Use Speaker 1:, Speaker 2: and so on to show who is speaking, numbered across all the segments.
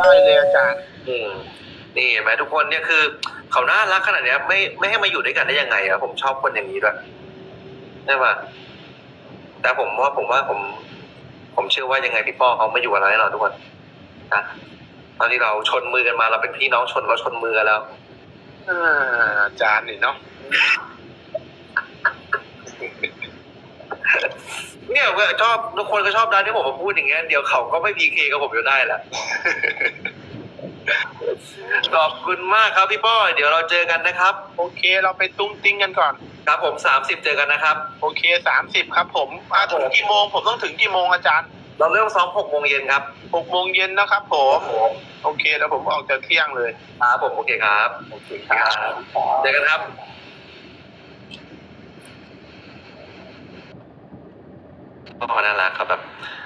Speaker 1: ได้เลยอาจารย์
Speaker 2: อืมนี่เห็นไหมทุกคนเนี่ยคือ เขาน่ารักขนาดเนี้ยไม่ไม่ให้มาอยู่ด้วยกันได้ยังไงอะผมชอบคนอย่างนี้ด้วยใช่ปะแต่ผมว่าผมว่าผม ผมเชื่อว่ายังไงพี่ป้อเขาไม่อยู่กับเราแน่นอนทุกคนนะตอนที่เราชนมือกันมาเราเป็นพี่น้องชนเราชนมือกันแล้ว
Speaker 1: อ่าอาจารย์นี่เนาะ
Speaker 2: เนี่ยก็ชอบทุกคนก็ชอบนะที่ผมมาพูดอย่างเงี้ยเดี๋ยวเขาก็ไม่พีเคกับผมอยู่ได้แหละขอบคุณมากครับพี่ป้อเดี๋ยวเราเจอกันนะครับ
Speaker 1: โอเค เราไปตุ้งติ้งกันก่อน
Speaker 2: ครับผมสามสิบเจอกันนะครับ
Speaker 1: โอเคสามสิบครับ ผมมาถึงกี่โมงผมต้องถึงกี่โมงอาจารย์
Speaker 2: เราเริ่มซ้อมหกโมงเย็นครับ
Speaker 1: หกโมงเย็นนะครับผมโอเคแล้วผมออกจากเที่ยงเลย
Speaker 2: ครับผมโอเคครับ
Speaker 1: โอเคครับ
Speaker 2: เจอกันครับ พ่อน่ารักครับแบบ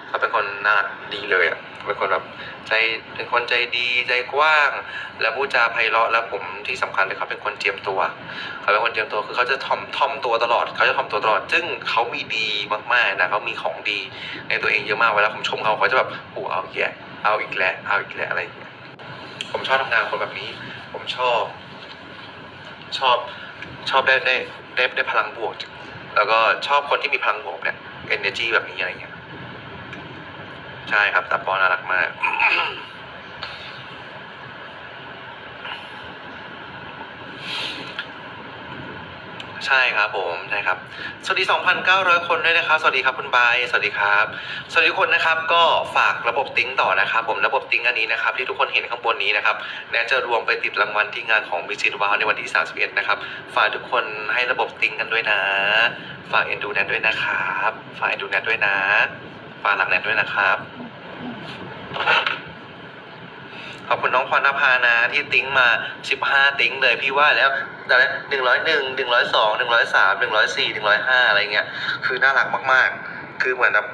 Speaker 2: เขาเป็นคนน่ารักดีเลยอะเป็นคนแบบใจเป็นคนใจดีใจกว้าง แล้วพูดจาไพเราะแล้วผมที่สำคัญเลยเขาเป็นคนเจียมตัวเขาเป็นคนเจียมตัวคือเขาจะถ่อมถ่อมตัวตลอดเขาจะถ่อมตัวตลอด ซึ่งเขามีดีมากๆนะเขามีของดีในตัวเองเยอะมากเวลาผมชมเขาเขาจะแบบโอ้เอาอีกแล้วเอาอีกแล้วเอาอีกแล้วอะไรอย่างเงี้ยผมชอบทำงานคนแบบนี้ ผมชอบ ชอบชอบได้ได้ได้ได้พลังบวก แล้วก็ชอบคนที่มีพลังบวกเนี่ย energy แบบนี้อะไรเงี้ย ใช่ครับตาปอน่ารักมาก ใช่ครับผมใช่ครับ สวัสดี 2,900 คนด้วยนะครับ สวัสดีครับคุณบายสวัสดีครับ สวัสดีทุกคนนะครับ ก็ฝากระบบติ้งต่อนะครับ ผมระบบติ้งอันนี้นะครับ ที่ทุกคนเห็นข้างบนนี้นะครับแนทจะรวมไปติดรางวัลที่งานของบิจิตวาวในวันที่ 31 นะครับ ฝากทุกคนให้ระบบติ้งกันด้วยนะ ฝากเอ็นดูแนทด้วยนะครับ ฝากเอ็นดูแนทด้วยนะ ฝากหลักแนทด้วยนะครับ ขอบคุณน้องพรณภานะที่ติ้งมา 15 ติ้งเลยพี่ว่าแล้วแต่ละหนึ่งร้อยหนึ่งหนึ่งร้อยสองหนึ่งร้อยสามหนึ่งร้อยสี่หนึ่งร้อยห้าอะไรเงี้ยคือน่ารักมาก ๆ คือเหมือนแบบ